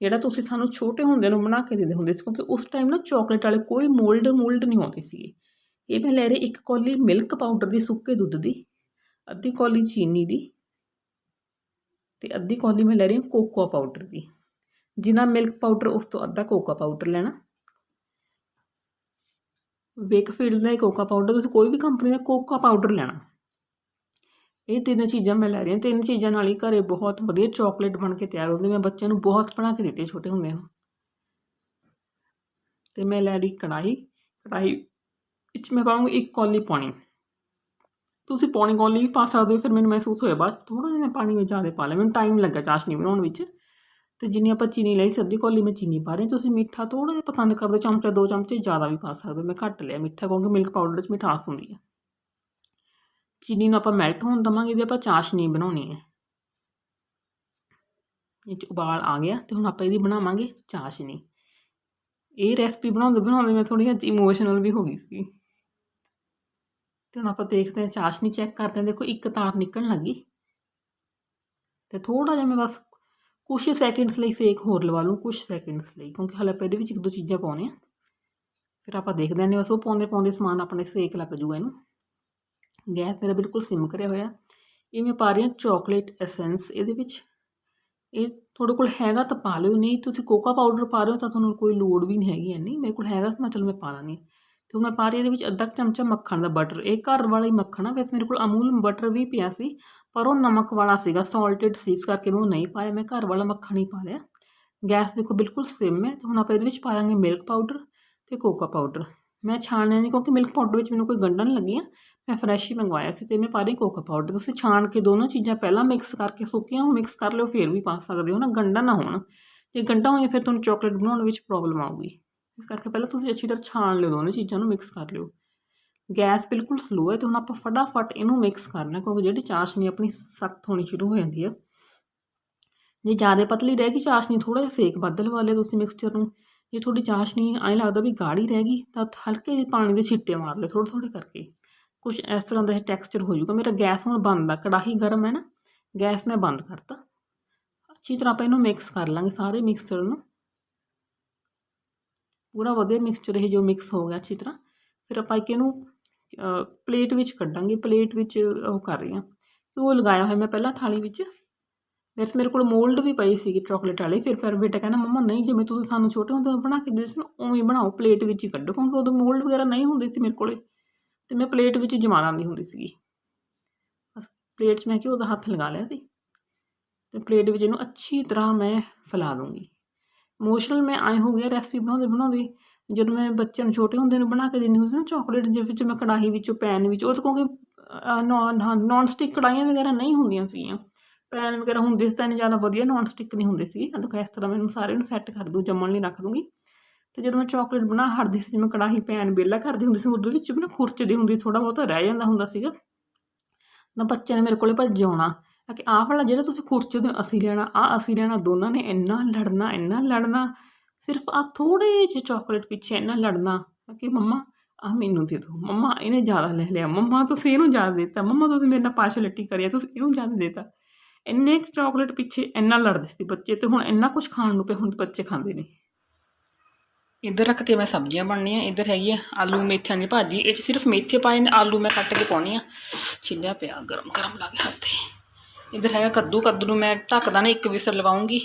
ਜਿਹੜਾ ਤੁਸੀਂ ਸਾਨੂੰ ਛੋਟੇ ਹੁੰਦੇ ਨੂੰ ਬਣਾ ਕੇ ਦਿੰਦੇ ਹੁੰਦੇ ਸੀ। ਕਿਉਂਕਿ ਉਸ ਟਾਈਮ ਨਾ ਚਾਕਲੇਟ ਵਾਲੇ ਕੋਈ ਮੋਲਡ ਮੋਲਡ ਨਹੀਂ ਆਉਂਦੇ ਸੀਗੇ। ਇਹ ਮੈਂ ਲੈ ਰਹੀ ਇੱਕ ਕੌਲੀ ਮਿਲਕ ਪਾਊਡਰ ਦੀ, ਸੁੱਕੇ ਦੁੱਧ ਦੀ, ਅੱਧੀ ਕੌਲੀ ਚੀਨੀ ਦੀ ਤੇ ਅੱਧੀ ਕੌਲੀ ਮੈਂ ਲੈ ਰਹੀ ਹਾਂ ਕੋਕੋਆ ਪਾਊਡਰ ਦੀ। ਜਿੰਨਾ ਮਿਲਕ ਪਾਊਡਰ ਉਸ ਤੋਂ ਅੱਧਾ ਕੋਕੋ ਪਾਊਡਰ ਲੈਣਾ। ਵੇਕਫੀਲਡ ਦਾ ਕੋਕਾ ਪਾਊਡਰ ਤੁਸੀਂ ਕੋਈ ਵੀ ਕੰਪਨੀ ਦਾ ਕੋਕਾ ਪਾਊਡਰ ਲੈਣਾ। ਇਹ ਤਿੰਨ ਚੀਜ਼ਾਂ ਮੈਂ ਲੈ ਰਹੀ ਹਾਂ ਤਿੰਨ ਚੀਜ਼ਾਂ ਨਾਲ ਹੀ ਘਰੇ ਬਹੁਤ ਵਧੀਆ ਚਾਕਲੇਟ ਬਣ ਕੇ ਤਿਆਰ ਹੁੰਦੇ। ਮੈਂ ਬੱਚਿਆਂ ਨੂੰ ਬਹੁਤ ਬਣਾ ਕੇ ਦਿੱਤੇ ਛੋਟੇ ਹੁੰਦੇ ਨੂੰ। ਤੇ ਮੈਂ ਲੈ ਰਹੀ ਕੜਾਹੀ। ਕੜਾਹੀ ਵਿੱਚ ਮੈਂ ਪਾਉਂਗੀ ਇੱਕ ਕੌਲੀ ਪਾਣੀ। ਤੁਸੀਂ ਪਾਣੀ ਕੌਲੀ ਵੀ ਪਾ ਸਕਦੇ ਹੋ, ਫਿਰ ਮੈਨੂੰ ਮਹਿਸੂਸ ਹੋਇਆ ਬਾਅਦ ਥੋੜਾ ਜਿਹਾ ਮੈਂ ਪਾਣੀ ਵਿੱਚ ਜ਼ਿਆਦਾ ਪਾ ਲਿਆ। ਮੈਨੂੰ ਟਾਈਮ ਲੱਗਾ ਚਾਸ਼ਨੀ ਬਣਾਉਣ ਵਿੱਚ। ਤੇ ਜਿੰਨੀ ਆਪਾਂ ਚੀਨੀ ਲਈ ਸਿੱਧੀ ਕੋਲੀ ਮੈਂ ਚੀਨੀ ਪਾ ਰਹੀ ਤੁਸੀਂ ਮਿੱਠਾ ਥੋੜਾ ਜਿਹਾ ਪਸੰਦ ਕਰਦੇ ਚਮਚਾ, ਦੋ ਚਮਚੇ ਜ਼ਿਆਦਾ ਵੀ ਪਾ ਸਕਦੇ ਹੋ। ਮੈਂ ਘੱਟ ਲਿਆ ਮਿੱਠਾ ਕਿਉਂਕਿ ਮਿਲਕ ਪਾਊਡਰ 'ਚ ਮਿਠਾਸ ਹੁੰਦੀ ਹੈ ਚੀਨੀ ਨੂੰ ਆਪਾਂ ਮੈਲਟ ਹੋਣ ਦਵਾਂਗੇ ਵੀ ਆਪਾਂ ਚਾਸ਼ਨੀ ਬਣਾਉਣੀ ਹੈ। ਇਹ 'ਚ ਉਬਾਲ ਆ ਗਿਆ ਤੇ ਹੁਣ ਆਪਾਂ ਇਹਦੀ ਬਣਾਵਾਂਗੇ ਚਾਸ਼ਨੀ। ਇਹ ਰੈਸਪੀ ਬਣਾਉਂਦੇ ਬਣਾਉਂਦੇ ਮੈਂ ਥੋੜੀ ਜਿਹੀ ਇਮੋਸ਼ਨਲ ਵੀ ਹੋ ਗਈ ਸੀ। ਤੇ ਹੁਣ ਆਪਾਂ ਦੇਖਦੇ ਹਾਂ, ਚਾਸ਼ਨੀ ਚੈੱਕ ਕਰਦੇ ਹਾਂ। ਦੇਖੋ ਇੱਕ ਤਾਰ ਨਿਕਲਣ ਲੱਗੀ। ਤੇ ਥੋੜਾ ਜਿਹਾ ਮੈਂ ਬਸ ਕੁਛ ਸੈਕਿੰਡਸ ਲਈ ਸੇਕ ਹੋਰ ਲਵਾ ਲੂੰ ਕੁਛ ਸੈਕਿੰਡਸ ਲਈ, ਕਿਉਂਕਿ ਹਾਲੇ ਆਪਾਂ ਇਹਦੇ ਵਿੱਚ ਇੱਕ ਦੋ ਚੀਜ਼ਾਂ ਪਾਉਣੇ ਆ। ਫਿਰ ਆਪਾਂ ਦੇਖ ਲੈਂਦੇ ਹਾਂ, ਬਸ ਉਹ ਪਾਉਂਦੇ ਪਾਉਂਦੇ ਸਮਾਨ ਆਪਣੇ ਸੇਕ ਲੱਗ ਜੂਗਾ ਇਹਨੂੰ। ਗੈਸ ਮੇਰਾ ਬਿਲਕੁਲ ਸਿਮ ਕਰਿਆ ਹੋਇਆ। ਇਹ ਮੈਂ ਪਾ ਰਹੀ ਹਾਂ ਚਾਕਲੇਟ ਐਸੈਂਸ ਇਹਦੇ ਵਿੱਚ। ਇਹ ਤੁਹਾਡੇ ਕੋਲ ਹੈਗਾ ਤਾਂ ਪਾ ਲਿਓ, ਨਹੀਂ ਤੁਸੀਂ ਕੋਕਾ ਪਾਊਡਰ ਪਾ ਰਹੇ ਹੋ ਤਾਂ ਤੁਹਾਨੂੰ ਕੋਈ ਲੋੜ ਵੀ ਨਹੀਂ ਹੈਗੀ ਐਨੀ ਮੇਰੇ ਕੋਲ ਹੈਗਾ ਸੀ ਮੈਂ ਚਲ ਮੈਂ ਪਾ ਲਾਂਗੀ ਤੇ ਹੁਣ ਮੈਂ ਪਾ ਰਹੀ ਇਹਦੇ ਵਿੱਚ ਅੱਧਾ ਕੁ ਚਮਚਾ ਮੱਖਣ ਦਾ ਬਟਰ ਇਹ ਘਰ ਵਾਲਾ ਹੀ ਮੱਖਣ ਆ, ਵੈਸੇ ਮੇਰੇ ਕੋਲ ਅਮੂਲ ਬਟਰ ਵੀ ਪਿਆ ਸੀ, ਪਰ ਉਹ ਨਮਕ ਵਾਲਾ ਸੀਗਾ ਸਾਲਟਡ ਸੀ, ਇਸ ਕਰਕੇ ਮੈਂ ਉਹ ਨਹੀਂ ਪਾਇਆ। ਮੈਂ ਘਰ ਵਾਲਾ ਮੱਖਣ ਹੀ ਪਾ ਲਿਆ। ਗੈਸ ਦੇਖੋ ਬਿਲਕੁਲ ਸਿਮ ਹੈ ਤੇ ਹੁਣ ਆਪਾਂ ਇਹਦੇ ਵਿੱਚ ਪਾ ਦਾਂਗੇ ਮਿਲਕ ਪਾਊਡਰ ਤੇ ਕੋਕਾ ਪਾਊਡਰ ਮੈਂ ਛਾਣਿਆ ਨਹੀਂ ਕਿਉਂਕਿ ਮਿਲਕ ਪਾਊਡਰ ਵਿੱਚ ਮੈਨੂੰ ਕੋਈ ਗੰਢਾਂ ਨਹੀਂ ਲੱਗੀਆਂ। ਮੈਂ ਫਰੈਸ਼ ਹੀ ਮੰਗਵਾਇਆ ਸੀ ਤੇ ਮੈਂ ਪਾ ਰਹੀ ਕੋਕਾ ਪਾਊਡਰ ਤੁਸੀਂ ਛਾਣ ਕੇ ਦੋਨੋਂ ਚੀਜ਼ਾਂ ਪਹਿਲਾਂ ਮਿਕਸ ਕਰਕੇ ਸੁੱਕੀਆਂ ਉਹ ਮਿਕਸ ਕਰ ਲਿਓ, ਫਿਰ ਵੀ ਪਾ ਸਕਦੇ ਹੋ ਨਾ, ਗੰਢਾਂ ਨਾ ਹੋਣ। ਜੇ ਗੰਢਾਂ ਹੋਈਆਂ ਫਿਰ ਤੁਹਾਨੂੰ ਚਾਕਲੇਟ ਬਣਾਉਣ ਵਿੱਚ ਪ੍ਰੋਬਲਮ ਆਊਗੀ। ਇਸ ਕਰਕੇ ਪਹਿਲਾਂ ਤੁਸੀਂ ਅੱਛੀ ਤਰ੍ਹਾਂ ਛਾਣ ਲਿਓ ਦੋਨੋਂ ਚੀਜ਼ਾਂ ਨੂੰ ਮਿਕਸ ਕਰ ਲਿਓ। ਗੈਸ ਬਿਲਕੁਲ ਸਲੋ ਹੈ ਤੇ ਹੁਣ ਆਪਾਂ ਫਟਾਫਟ ਇਹਨੂੰ ਮਿਕਸ ਕਰਨਾ ਕਿਉਂਕਿ ਜਿਹੜੀ ਚਾਸ਼ਨੀ ਆਪਣੀ ਸਖਤ ਹੋਣੀ ਸ਼ੁਰੂ ਹੋ ਜਾਂਦੀ ਹੈ। ਜੇ ਜ਼ਿਆਦਾ ਪਤਲੀ ਰਹਿ ਗਈ ਚਾਸ਼ਨੀ ਥੋੜਾ ਜਿਹਾ ਸੇਕ ਵੱਧ ਲਵਾ ਲਿਓ ਤੁਸੀਂ ਮਿਕਸਚਰ ਨੂੰ, ਜੇ ਤੁਹਾਡੀ ਚਾਸ਼ਨੀ ਐਂ ਲੱਗਦਾ ਵੀ ਗਾੜੀ ਰਹਿ ਗਈ, ਤਾਂ ਹਲਕੇ ਜਿਹੇ ਪਾਣੀ ਦੇ ਛਿੱਟੇ ਮਾਰ ਲਿਓ ਥੋੜ੍ਹੇ ਥੋੜ੍ਹੇ ਕਰਕੇ। ਕੁਝ ਇਸ ਤਰ੍ਹਾਂ ਦਾ ਇਹ ਟੈਕਸਚਰ ਹੋ ਜਾਊਗਾ। ਮੇਰਾ ਗੈਸ ਹੁਣ ਬੰਦ ਆ, ਕੜਾਹੀ ਗਰਮ ਹੈ ਨਾ, ਗੈਸ ਮੈਂ ਬੰਦ ਕਰਤਾ। ਅੱਛੀ ਤਰ੍ਹਾਂ ਆਪਾਂ ਇਹਨੂੰ ਮਿਕਸ ਕਰ ਲਾਂਗੇ ਸਾਰੇ ਮਿਕਸਚਰ ਨੂੰ। ਪੂਰਾ ਵਧੀਆ ਮਿਕਸਚਰ ਇਹ ਜੋ ਮਿਕਸ ਹੋ ਗਿਆ ਅੱਛੀ ਤਰ੍ਹਾਂ, ਫਿਰ ਆਪਾਂ ਇੱਕ ਇਹਨੂੰ ਪਲੇਟ ਵਿੱਚ ਕੱਢਾਂਗੇ ਪਲੇਟ ਵਿੱਚ ਉਹ ਕਰ ਰਹੀ ਹਾਂ। ਉਹ ਲਗਾਇਆ ਹੋਇਆ ਮੈਂ ਪਹਿਲਾਂ ਥਾਲੀ ਵਿੱਚ। ਵੈਸੇ ਮੇਰੇ ਕੋਲ ਮੋਲਡ ਵੀ ਪਈ ਸੀਗੀ ਚਾਕਲੇਟ ਵਾਲੀ, ਫਿਰ ਫਿਰ ਬੇਟਾ ਕਹਿੰਦਾ, ਮੰਮਾ, ਨਹੀਂ, ਜਿਵੇਂ ਤੁਸੀਂ ਸਾਨੂੰ ਛੋਟੇ ਹੁੰਦੇ ਨੂੰ ਬਣਾ ਕੇ ਦਿੰਦੇ ਸੀ ਨਾ, ਉਵੇਂ ਬਣਾਓ ਪਲੇਟ ਵਿੱਚ ਹੀ ਕੱਢੋ, ਕਿਉਂਕਿ ਉਦੋਂ ਮੋਲਡ ਵਗੈਰਾ ਨਹੀਂ ਹੁੰਦੇ ਸੀ ਮੇਰੇ ਕੋਲੇ। ਤੇ ਮੈਂ ਪਲੇਟ ਵਿੱਚ ਜਮਾ ਲਾਂਦੀ ਹੁੰਦੀ ਸੀਗੀ। ਬਸ ਪਲੇਟ 'ਚ ਮੈਂ ਕਿ ਉਹਦਾ ਹੱਥ ਲਗਾ ਲਿਆ ਸੀ। ਤੇ ਪਲੇਟ ਵਿੱਚ ਇਹਨੂੰ ਅੱਛੀ ਤਰ੍ਹਾਂ ਮੈਂ ਫੈਲਾ ਦੂੰਗੀ। ਇਮੋਸ਼ਨਲ ਮੈਂ ਆਏ ਹੋ ਗਿਆ ਰੈਸਪੀ ਬਣਾਉਂਦੇ ਬਣਾਉਂਦੇ, ਜਦੋਂ ਮੈਂ ਬੱਚਿਆਂ ਨੂੰ ਛੋਟੇ ਹੁੰਦੇ ਨੂੰ ਬਣਾ ਕੇ ਦਿੰਦੀ ਹੁੰਦੀ ਸੀ ਨਾ ਚਾਕਲੇਟ ਦੇ ਵਿੱਚ, ਮੈਂ ਕੜਾਹੀ ਵਿੱਚੋਂ ਪੈਨ ਵਿੱਚ, ਉਹ ਤਾਂ ਕਿਉਂਕਿ ਨੌਨ ਸਟਿਕ ਕੜਾਹੀਆਂ ਵਗੈਰਾ ਨਹੀਂ ਹੁੰਦੀਆਂ ਸੀਗੀਆਂ। ਪੈਨ ਵਗੈਰਾ ਹੁੰਦੇ ਸੀ ਤਾਂ ਇੰਨੇ ਜ਼ਿਆਦਾ ਵਧੀਆ ਨੌਨ ਸਟਿਕ ਨਹੀਂ ਹੁੰਦੇ ਸੀ ਤਾਂ ਇਸ ਤਰ੍ਹਾਂ ਮੈਨੂੰ ਸਾਰੇ ਨੂੰ ਸੈੱਟ ਕਰ ਦੂੰ ਜੰਮਣ ਲਈ ਰੱਖ ਦੂੰਗੀ ਤੇ ਜਦੋਂ ਮੈਂ ਚਾਕਲੇਟ ਬਣਾ ਹਟਦੀ ਸੀ, ਜਿਵੇਂ ਕੜਾਹੀ ਪੈਨ ਬੇਲਾ ਕਰਦੀ ਹੁੰਦੀ ਸੀ, ਉਹਦੇ ਵਿੱਚ ਵੀ ਨਾ ਖੁਰਚਦੀ ਹੁੰਦੀ ਥੋੜਾ ਬਹੁਤਾ ਰਹਿ ਜਾਂਦਾ ਹੁੰਦਾ ਸੀਗਾ। ਤਾਂ ਬੱਚਿਆਂ ਨੇ ਮੇਰੇ ਕੋਲੇ ਭੱਜ ਆਉਣਾ ਕਿ ਆਹ ਵਾਲਾ ਜਿਹੜਾ ਤੁਸੀਂ ਖੁਰਚਦੇ ਹੋ ਅਸੀਂ ਲੈਣਾ ਆ ਅਸੀਂ ਲੈਣਾ ਦੋਨਾਂ ਨੇ ਇੰਨਾ ਲੜਨਾ ਇੰਨਾ ਲੜਨਾ, ਸਿਰਫ ਆ ਥੋੜੇ ਜਿਹੇ ਚਾਕਲੇਟ ਪਿੱਛੇ ਇੰਨਾ ਲੜਨਾ ਕਿ ਮੰਮਾ ਆ ਮੈਨੂੰ ਦੇ ਦਿਓ। ਮੰਮਾ ਇਹਨੇ ਜ਼ਿਆਦਾ ਲੈ ਲਿਆ। ਮੰਮਾ ਤੁਸੀਂ ਇਹਨੂੰ ਜ਼ਿਆਦਾ ਦਿੱਤਾ। ਮੰਮਾ ਤੁਸੀਂ ਮੇਰੇ ਨਾਲ ਪਾਸ਼ਲਿਟੀ ਕਰਿਆ, ਤੁਸੀਂ ਇਹਨੂੰ ਜ਼ਿਆਦਾ ਦਿੱਤਾ। ਇੰਨੇ ਚਾਕਲੇਟ ਪਿੱਛੇ ਇੰਨਾ ਲੜਦੇ ਸੀ ਬੱਚੇ ਤੇ ਹੁਣ ਇੰਨਾ ਕੁਝ ਖਾਣ ਨੂੰ ਪਏ ਹੁਣ ਬੱਚੇ ਖਾਂਦੇ ਨੇ। ਇੱਧਰ ਰੱਖਤੇ ਮੈਂ ਸਬਜ਼ੀਆਂ ਬਣਨੀਆਂ, ਇੱਧਰ ਹੈਗੀ ਆ ਆਲੂ ਮੇਥਿਆਂ ਦੀ ਭਾਜੀ। ਇਹ 'ਚ ਸਿਰਫ ਮੇਥੇ ਪਾਏ ਨੇ, ਆਲੂ ਮੈਂ ਕੱਟ ਕੇ ਪਾਉਣੀ ਆ। ਛਿੱਲਿਆ ਪਿਆ ਗਰਮ ਗਰਮ ਲੱਗ ਹੱਥੇ ਇੱਧਰ ਹੈਗਾ ਕੱਦੂ ਕੱਦੂ ਨੂੰ ਮੈਂ ਢੱਕਦਾ ਨਾ, ਇੱਕ ਵਿਸਰ ਲਵਾਉਂਗੀ।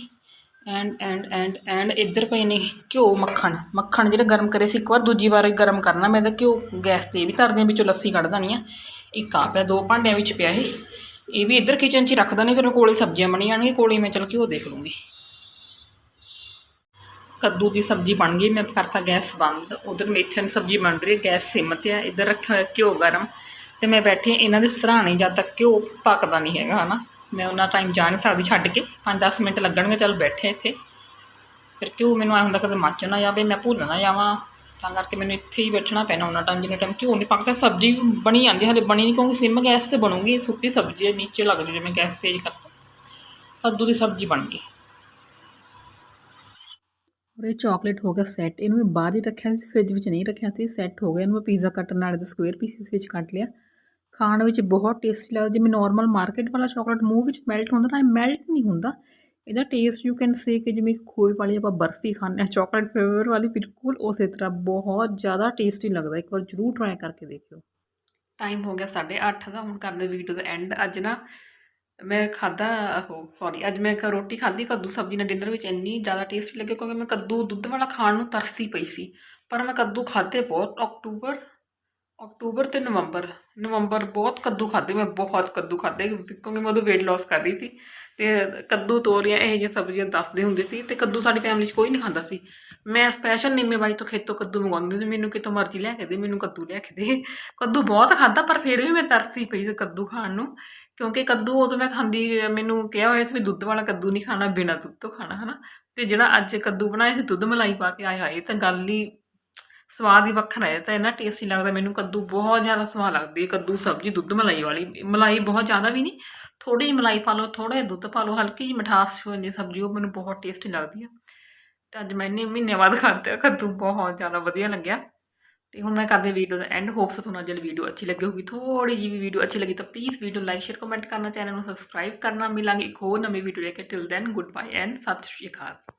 ਐਂਡ ਐਂਡ ਐਂਡ ਐਂਡ ਇੱਧਰ ਪਏ ਨੇ ਘਿਓ, ਮੱਖਣ। ਮੱਖਣ ਜਿਹੜਾ ਗਰਮ ਕਰੇ ਸੀ ਇੱਕ ਵਾਰ, ਦੂਜੀ ਵਾਰ ਗਰਮ ਕਰਨਾ। ਮੈਂ ਤਾਂ ਘਿਓ ਗੈਸ ਤੇ ਵੀ ਧਰਦੇ ਵਿੱਚੋਂ ਲੱਸੀ ਕੱਢ ਦੇਣੀ ਆ ਇੱਕ ਆ ਪਿਆ ਦੋ ਭਾਂਡਿਆਂ ਵਿੱਚ ਪਿਆ ਇਹ। ਇਹ ਵੀ ਇੱਧਰ ਕਿਚਨ 'ਚ ਹੀ ਰੱਖ ਦਨੇ ਫਿਰ ਕੋਲੇ ਸਬਜ਼ੀਆਂ ਬਣੀ ਜਾਣਗੀਆਂ ਕੋਲੇ ਮੈਂ ਚਲ ਘਿਓ ਦੇਖ ਲੂੰਗੀ। ਕੱਦੂ ਦੀ ਸਬਜ਼ੀ ਬਣ ਗਈ, ਮੈਂ ਕਰਤਾ ਗੈਸ ਬੰਦ। ਉਧਰ ਮੇਥਿਆਂ ਸਬਜ਼ੀ ਬਣ ਰਹੀ ਹੈ, ਗੈਸ ਸਿਮ ਤੇ ਆ। ਇੱਧਰ ਰੱਖਿਆ ਹੋਇਆ ਘਿਓ ਗਰਮ। ਤੇ ਮੈਂ ਬੈਠੀ ਇਹਨਾਂ ਦੇ ਸਰਾਣੇ ਜਦ ਤੱਕ ਘਿਓ ਪੱਕਦਾ ਨਹੀਂ ਹੈਗਾ, ਹਨਾ? ਮੈਂ ਉਹਨਾਂ ਟਾਈਮ ਜਾ ਨਹੀਂ ਸਕਦੀ ਛੱਡ ਕੇ। 5-10 ਮਿੰਟ ਲੱਗਣਗੇ, ਚਲ ਬੈਠੇ ਇੱਥੇ। ਫਿਰ ਘਿਓ ਮੈਨੂੰ ਆਇਆ ਹੁੰਦਾ ਕਦੇ ਮੱਚ ਨਾ ਜਾਵੇ, ਮੈਂ ਭੁੱਲ ਨਾ ਜਾਵਾਂ। ਤਾਂ ਕਰਕੇ ਮੈਨੂੰ ਇੱਥੇ ਹੀ ਬੈਠਣਾ ਪੈਣਾ ਉਹਨਾਂ ਟਾਈਮ ਜਿੰਨਾ ਟਾਈਮ ਘਿਓ ਨਹੀਂ ਪੱਕਦਾ। ਸਬਜ਼ੀ ਬਣੀ ਜਾਂਦੀ, ਹਲੇ ਬਣੀ ਨਹੀਂ, ਕਿਉਂਕਿ ਸਿਮ ਗੈਸ ਤੇ ਬਣੂਗੀ, ਸੁੱਕੀ ਸਬਜ਼ੀ ਹੈ, ਨੀਚੇ ਲੱਗ ਜੂ ਜਿਵੇਂ ਗੈਸ ਤੇਜ਼ ਕਰਤਾ। ਕੱਦੂ ਦੀ ਸਬਜ਼ੀ ਬਣ ਗਈ। ਔਰ ਇਹ ਚਾਕਲੇਟ ਹੋ ਗਿਆ ਸੈੱਟ ਇਹਨੂੰ ਮੈਂ ਬਾਹਰ ਹੀ ਰੱਖਿਆ ਸੀ ਫ੍ਰਿਜ ਵਿੱਚ ਨਹੀਂ ਰੱਖਿਆ ਸੀ ਸੈੱਟ ਹੋ ਗਿਆ। ਇਹਨੂੰ ਮੈਂ ਪੀਜ਼ਾ ਕੱਟਣ ਨਾਲ ਦੇ ਸਕੁਅਰ ਪੀਸਿਸ ਵਿੱਚ ਕੱਟ ਲਿਆ। ਖਾਣ ਵਿੱਚ ਬਹੁਤ ਟੇਸਟੀ ਲੱਗਦਾ। ਜਿਵੇਂ ਨਾਰਮਲ ਮਾਰਕੀਟ ਵਾਲਾ ਚਾਕਲੇਟ ਮੂੰਹ ਵਿੱਚ ਮੈਲਟ ਹੁੰਦਾ ਨਾ, ਇਹ ਮੈਲਟ ਨਹੀਂ ਹੁੰਦਾ। ਇਹਦਾ ਟੇਸਟ ਯੂ ਕੈਨ ਸੇ ਕਿ ਜਿਵੇਂ ਖੋਏ ਵਾਲੀ ਆਪਾਂ ਬਰਫੀ ਖਾਂਦੇ ਆ ਚਾਕਲੇਟ ਫਲੇਵਰ ਵਾਲੀ, ਬਿਲਕੁਲ ਉਸੇ ਤਰ੍ਹਾਂ ਬਹੁਤ ਜ਼ਿਆਦਾ ਟੇਸਟੀ ਲੱਗਦਾ। ਇੱਕ ਵਾਰ ਜ਼ਰੂਰ ਟਰਾਈ ਕਰਕੇ ਦੇਖਿਓ। ਟਾਈਮ ਹੋ ਗਿਆ 8:30 ਦਾ, ਹੁਣ ਕਰਦੇ ਵੀਡੀਓ ਦਾ ਐਂਡ ਅੱਜ ਨਾ ਮੈਂ ਖਾਦਾ ਉਹ ਸੌਰੀ ਅੱਜ ਮੈਂ ਇੱਕ ਰੋਟੀ ਖਾਧੀ, ਕੱਦੂ ਸਬਜ਼ੀ ਨਾਲ ਡਿਨਰ ਵਿੱਚ ਇੰਨੀ ਜ਼ਿਆਦਾ ਟੇਸਟੀ ਲੱਗੀ ਕਿਉਂਕਿ ਮੈਂ ਕੱਦੂ ਦੁੱਧ ਵਾਲਾ ਖਾਣ ਨੂੰ ਤਰਸੀ ਪਈ ਸੀ। ਪਰ ਮੈਂ ਕੱਦੂ ਖਾਦੇ ਬਹੁਤ, ਅਕਤੂਬਰ ਅਕਤੂਬਰ ਤੇ ਨਵੰਬਰ। ਨਵੰਬਰ ਬਹੁਤ ਕੱਦੂ ਖਾਦੇ ਮੈਂ ਬਹੁਤ ਕੱਦੂ ਖਾਦੇ ਕਿਉਂਕਿ ਮੈਂ ਉਦੋਂ weight loss ਕਰ ਰਹੀ ਸੀ। ਤੇ ਕੱਦੂ ਤੋਰੀਆਂ ਇਹ ਜਿਹੀਆਂ ਸਬਜ਼ੀਆਂ ਦੱਸਦੇ ਹੁੰਦੇ ਸੀ ਤੇ ਕੱਦੂ ਸਾਡੀ ਫੈਮਿਲੀ 'ਚ ਕੋਈ ਨਹੀਂ ਖਾਂਦਾ ਸੀ। ਮੈਂ ਸਪੈਸ਼ਲ ਨਿੰਮੇ ਬਾਈ ਤੋਂ ਖੇਤੋਂ ਕੱਦੂ ਮੰਗਵਾਉਂਦੀ ਸੀ। ਮੈਨੂੰ ਕਿਤੋਂ ਮਰਜ਼ੀ ਲਿਆ ਕੇ ਦੇ, ਮੈਨੂੰ ਕੱਦੂ ਲਿਆ ਕੇ ਦੇ। ਕੱਦੂ ਬਹੁਤ ਖਾਦਾ, ਪਰ ਫਿਰ ਵੀ ਮੈਂ ਤਰਸੀ ਪਈ ਸੀ ਕੱਦੂ ਖਾਣ ਨੂੰ। ਕਿਉਂਕਿ ਕੱਦੂ ਉਦੋਂ ਮੈਂ ਖਾਂਦੀ, ਮੈਨੂੰ ਕਿਹਾ ਹੋਇਆ ਸੀ ਵੀ ਦੁੱਧ ਵਾਲਾ ਕੱਦੂ ਨਹੀਂ ਖਾਣਾ, ਬਿਨਾਂ ਦੁੱਧ ਤੋਂ ਖਾਣਾ, ਹਨਾ। ਤੇ ਜਿਹੜਾ ਅੱਜ ਕੱਦੂ ਬਣਾਇਆ ਸੀ, ਦੁੱਧ ਮਲਾਈ ਪਾ ਕੇ ਆਏ ਹਾਏ ਤਾਂ ਗੱਲ ਹੀ ਸਵਾਦ ਹੀ ਵੱਖਰਾ ਹੈ, ਤਾਂ ਇੰਨਾ ਟੇਸਟੀ ਲੱਗਦਾ ਮੈਨੂੰ ਕੱਦੂ ਬਹੁਤ ਜ਼ਿਆਦਾ ਸਵਾਦ ਲੱਗਦੀ ਹੈ, ਕੱਦੂ, ਸਬਜ਼ੀ, ਦੁੱਧ, ਮਲਾਈ ਵਾਲੀ, ਮਲਾਈ ਬਹੁਤ ਜ਼ਿਆਦਾ ਵੀ ਨਹੀਂ ਥੋੜੀ ਜਿਹੀ ਮਲਾਈ ਪਾ ਲਓ ਥੋੜਾ ਜਿਹਾ ਦੁੱਧ ਪਾ ਲਓ, ਹਲਕੀ ਜਿਹੀ ਮਿਠਾਸ ਹੋ ਜਾਂਦੀ ਸਬਜ਼ੀ, ਉਹ ਮੈਨੂੰ ਬਹੁਤ ਟੇਸਟੀ ਲੱਗਦੀ ਹੈ। ਤੇ ਅੱਜ ਮੈਂ ਇੰਨੇ ਮਹੀਨੇ ਬਾਅਦ ਖਾਧਾ ਕੱਦੂ ਬਹੁਤ ਜ਼ਿਆਦਾ ਵਧੀਆ ਲੱਗਿਆ। ਤੇ ਹੁਣ ਮੈਂ ਕਰਦੇ ਵੀਡੀਓ ਦਾ ਐਂਡ ਹੋਪਸ ਤੁਹਾਨੂੰ ਅੱਜ ਵੀਡੀਓ ਅੱਛੀ ਲੱਗੀ ਹੋਗੀ ਥੋੜੀ ਜਿਹੀ ਵੀ ਵੀਡੀਓ ਅੱਛੀ ਲੱਗੀ ਤਾਂ please video like share comment ਕਰਨਾ ਚੈਨਲ ਨੂੰ ਸਬਸਕ੍ਰਾਈਬ ਕਰਨਾ, ਮਿਲਾਂਗੇ ਇੱਕ ਹੋਰ ਨਵੀਂ ਵੀਡੀਓ ਲੈ ਕੇ। Till then good bye and ਸਤਿ ਸ਼੍ਰੀ ਅਕਾਲ।